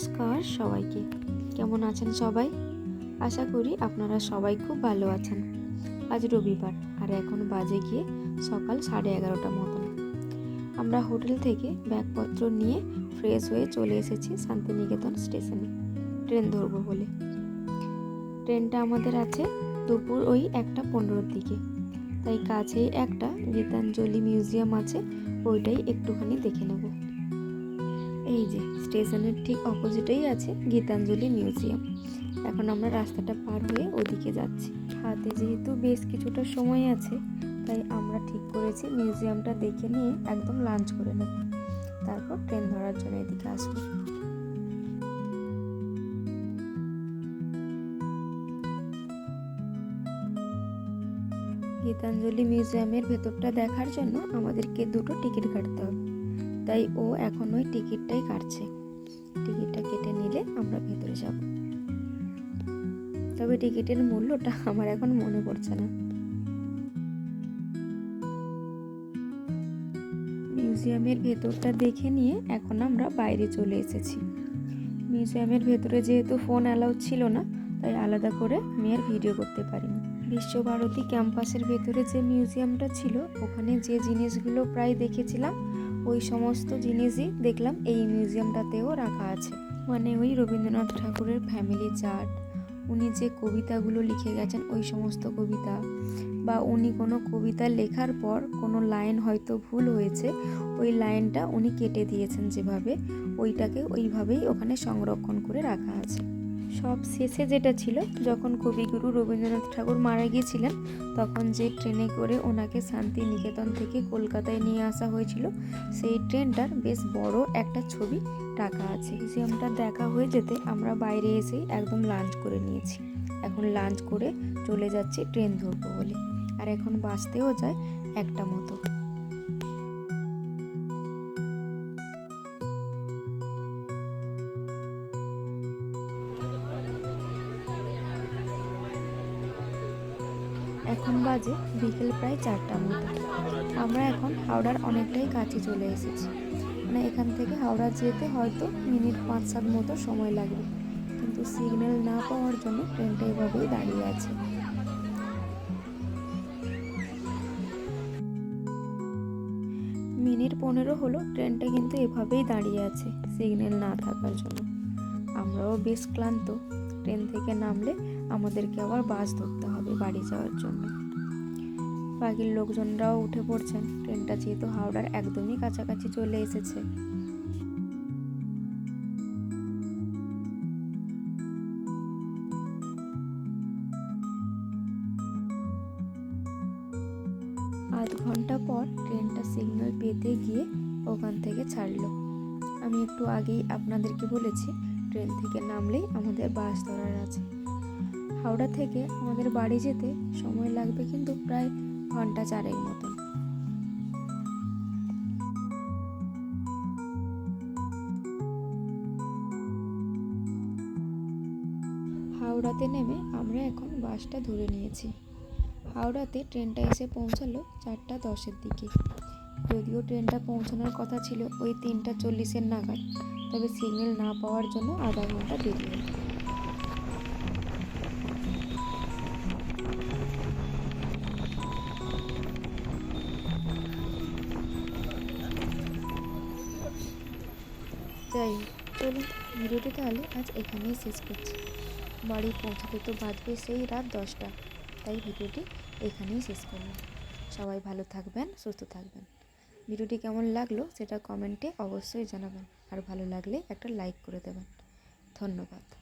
নমস্কার সবাইকে। কেমন আছেন সবাই? আশা করি আপনারা সবাই খুব ভালো আছেন। আজ রবিবার, আর এখন বাজে গিয়ে সকাল সাড়ে এগারোটা মতন। আমরা হোটেল থেকে ব্যাগপত্র নিয়ে ফ্রেশ হয়ে চলে এসেছি শান্তিনিকেতন স্টেশনে। ট্রেন ধরবো বলে। ট্রেনটা আমাদের আছে দুপুর ওই একটা পনেরোর দিকে। তাই কাছেই একটা গীতাঞ্জলি মিউজিয়াম আছে, ওইটাই একটুখানি দেখে নেব। এই যে, স্টেশনের ঠিক অপোজিটেই আছে গীতাঞ্জলি মিউজিয়াম। এখন আমরা রাস্তাটা পার হয়ে ওদিকে যাচ্ছি। হাতে যেহেতু বেশ কিছুটা সময় আছে, তাই আমরা ঠিক করেছি মিউজিয়ামটা দেখে নিয়ে একদম লাঞ্চ করে নেব। তারপর ট্রেন ধরার জন্য এদিকে আসব। গীতাঞ্জলি মিউজিয়ামের ভেতরটা দেখার জন্য আমাদেরকে দুটো টিকিট কাটতে হবে। তাই ও এখন ওই টিকিটটাই কাটছে। টিকিটটা কেটে নিলে আমরা ভেতরে যাব। তবে টিকিটের মূল্যটা আমার এখন মনে পড়ছে না। মিউজিয়ামের ভেতরটা দেখে নিয়ে এখন আমরা বাইরে চলে এসেছি। মিউজিয়ামের ভেতরে যেহেতু ফোন অ্যালাউ ছিল না, তাই আলাদা করে আমি আর ভিডিও করতে পারিনি। বিশ্বভারতী ক্যাম্পাসের ভেতরে যে মিউজিয়ামটা ছিল, ওখানে যে জিনিসগুলো প্রায় দেখেছিলাম ওই সমস্ত জিনিসই দেখলাম এই মিউজিয়ামটাতেও রাখা আছে। মানে ওই রবীন্দ্রনাথ ঠাকুরের ফ্যামিলি চার্ট উনি যে কবিতাগুলো লিখে গেছেন ওই সমস্ত কবিতা, বা উনি কোনো কবিতা লেখার পর কোনো লাইন হয়তো ভুল হয়েছে, ওই লাইনটা উনি কেটে দিয়েছেন যেভাবে, ওইটাকে ওইভাবেই ওখানে সংরক্ষণ করে রাখা আছে। সব শেষে যেটা ছিল, যখন কবিগুরু রবীন্দ্রনাথ ঠাকুর মারা গিয়েছিলেন, তখন যে ট্রেনে করে ওনাকে শান্তি নিকেতন থেকে কলকাতায় নিয়ে আসা হয়েছিল, সেই ট্রেনটার বেশ বড় একটা ছবি রাখা আছে। মিউজিয়ামটা দেখা হয়ে যেতে আমরা বাইরে এসেই একদম লাঞ্চ করে নিয়েছি। এখন লাঞ্চ করে চলে যাচ্ছি ট্রেন ধরবো বলে। আর এখন বাঁচতেও যায় একটা মতো। এখন বাজে বিকেল প্রায় চারটার মতো। আমরা এখন হাওড়ার অনেকটাই কাছে চলে এসেছি। মানে এখান থেকে হাওড়া যেতে হয়তো মিনিট পাঁচ সাত মতো সময় লাগবে। কিন্তু সিগন্যাল না পাওয়ার জন্য ট্রেনটা এভাবেই দাঁড়িয়ে আছে। মিনিট পনেরো হলো, ট্রেনটা কিন্তু এভাবেই দাঁড়িয়ে আছে সিগন্যাল না থাকার জন্য। আমরাও বেশ ক্লান্ত। ট্রেন থেকে নামলে আমাদেরকে আবার বাস ধরতে হবে বাড়ি যাওয়ার জন্য। বাকির লোকজনরাও উঠে পড়ছেন। ট্রেনটা যেহেতু হাওড়ার একদমই কাছাকাছি চলে এসেছে। আধ ঘণ্টা পর ট্রেনটা সিগন্যাল পেতে গিয়ে ওখান থেকে ছাড়লো। আমি একটু আগেই আপনাদেরকে বলেছি ট্রেন থেকে নামলেই আমাদের বাস ধরার আছে। হাওড়া থেকে আমাদের বাড়ি যেতে সময় লাগবে কিন্তু প্রায় ঘণ্টা চারেক মতন। হাওড়াতে নেমে আমরা এখন বাসটা ধরে নিয়েছি। হাওড়াতে ট্রেনটা এসে পৌঁছালো চারটা দশের দিকে। যদিও ট্রেনটা পৌঁছানোর কথা ছিল ওই তিনটা চল্লিশের নাগাদ, তবে সিগন্যাল না পাওয়ার জন্য আধা ঘণ্টা দেরি যাই চলুন ভিডিওটি তাহলে আজ এখানেই শেষ করছি। বাড়ি পৌঁছাতে তো বাজবে সেই রাত দশটা। তাই ভিডিওটি এখানেই শেষ করলাম। সবাই ভালো থাকবেন, সুস্থ থাকবেন। ভিডিওটি কেমন লাগল সেটা কমেন্টে অবশ্যই জানাবেন। আর ভালো লাগলে একটা লাইক করে দেবেন। ধন্যবাদ।